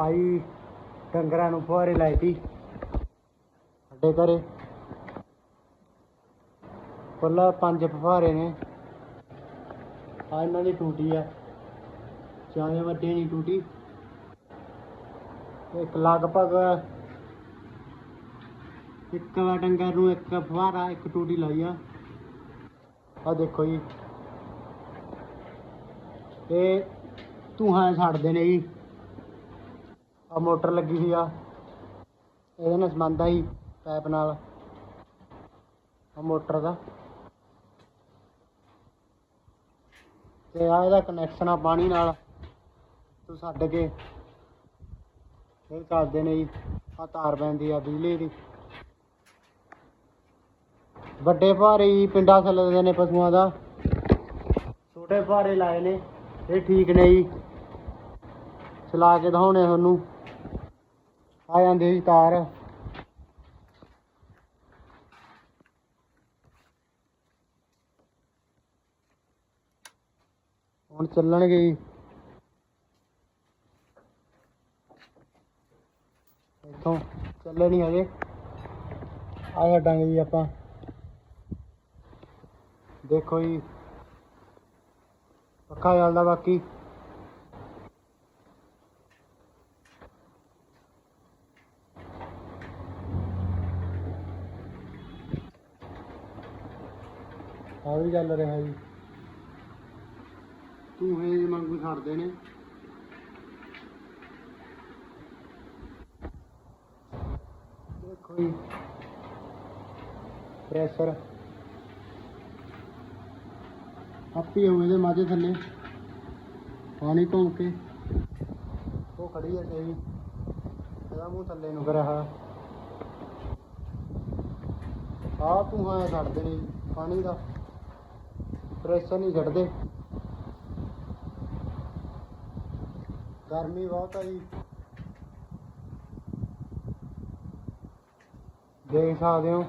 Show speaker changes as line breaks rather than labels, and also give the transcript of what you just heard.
ਆਈ, ਡੰਗਰਾਂ ਨੂੰ ਫੁਹਾਰੇ ਲਾਏ ਤੀ ਸਾਡੇ ਘਰੇ ਕੁੱਲ ਪੰਜ ਫੁਹਾਰੇ ਨੇ। ਆ ਇਹਨਾਂ ਦੀ ਟੂਟੀ ਆ। ਜ਼ਿਆਦਾ ਵੱਡੀ ਨਹੀਂ ਟੂਟੀ। ਇੱਕ ਲਗਭਗ ਇੱਕ ਡੰਗਰ ਨੂੰ ਇੱਕ ਫੁਹਾਰਾ, ਇੱਕ ਟੂਟੀ ਲਾਈ ਆ। ਆ ਦੇਖੋ ਜੀ। ਇਹ ਧੂਆਂ ਛੱਡਦੇ ਨੇ ਜੀ। ਆ ਮੋਟਰ ਲੱਗੀ ਹੋਈ ਆ। ਇਹਦੇ ਨਾਲ ਸੰਬੰਧ ਆ ਜੀ ਪਾਈਪ ਨਾਲ। ਆ ਮੋਟਰ ਦਾ। ਤੇ ਆ ਇਹਦਾ ਕਨੈਕਸ਼ਨ ਆ ਪਾਣੀ ਨਾਲ। ਤੋਂ ਛੱਡ ਕੇ ਫਿਰ ਚੱਲਦੇ ਨੇ ਜੀ। ਆ ਤਾਰ ਪੈਂਦੀ ਆ ਬਿਜਲੀ ਦੀ। ਵੱਡੇ ਫੁਹਾਰੇ ਜੀ ਪਿੰਡਾਂ ਚੱਲਦੇ ਨੇ ਪਸ਼ੂਆਂ ਦਾ। ਛੋਟੇ ਫੁਹਾਰੇ ਲਾਏ ਨੇ। ਇਹ ਠੀਕ ਨੇ ਜੀ। ਚਲਾ ਕੇ ਦਿਖਾਉਣੇ ਤੁਹਾਨੂੰ। ਆ ਜਾਂਦੀ ਜੀ ਤਾਰ। ਹੁਣ ਚੱਲਣਗੇ ਜੀ। ਇੱਥੋਂ ਚੱਲੇ ਨਹੀਂ ਹਜੇ ਆ ਛੱਡਾਂਗੇ ਜੀ ਆਪਾਂ। ਦੇਖੋ ਜੀ। ਪੱਖਾ ਚੱਲਦਾ ਬਾਕੀ। ਆ ਵੀ ਚੱਲ ਰਿਹਾ ਜੀ। ਧੂਹੇ ਜਿਹੇ ਵਾਂਗੂ ਛੱਡਦੇ ਨੇ। ਦੇਖੋ ਜੀ। ਪ੍ਰੈਸ਼ਰ ਆਪੀ ਹੋਏ ਦੇ ਮਾਝੇ ਥੱਲੇ। ਪਾਣੀ ਘੁੰਮ ਕੇ। ਉਹ ਖੜੀ ਹੈ ਸਹੀ ਇਹਦਾ ਮੂੰਹ ਥੱਲੇ ਨੂੰ ਹੋਇਆ ਆ ਧੂਆਂ ਛੱਡਦੇ ਨੇ ਪਾਣੀ ਦਾ। ਪ੍ਰੈਸ਼ਰ ਨਹੀਂ ਛੱਡਦੇ ਗਰਮੀ ਬਹੁਤ ਆ ਜੀ। ਦੇਖ ਸਕਦੇ ਹੋ।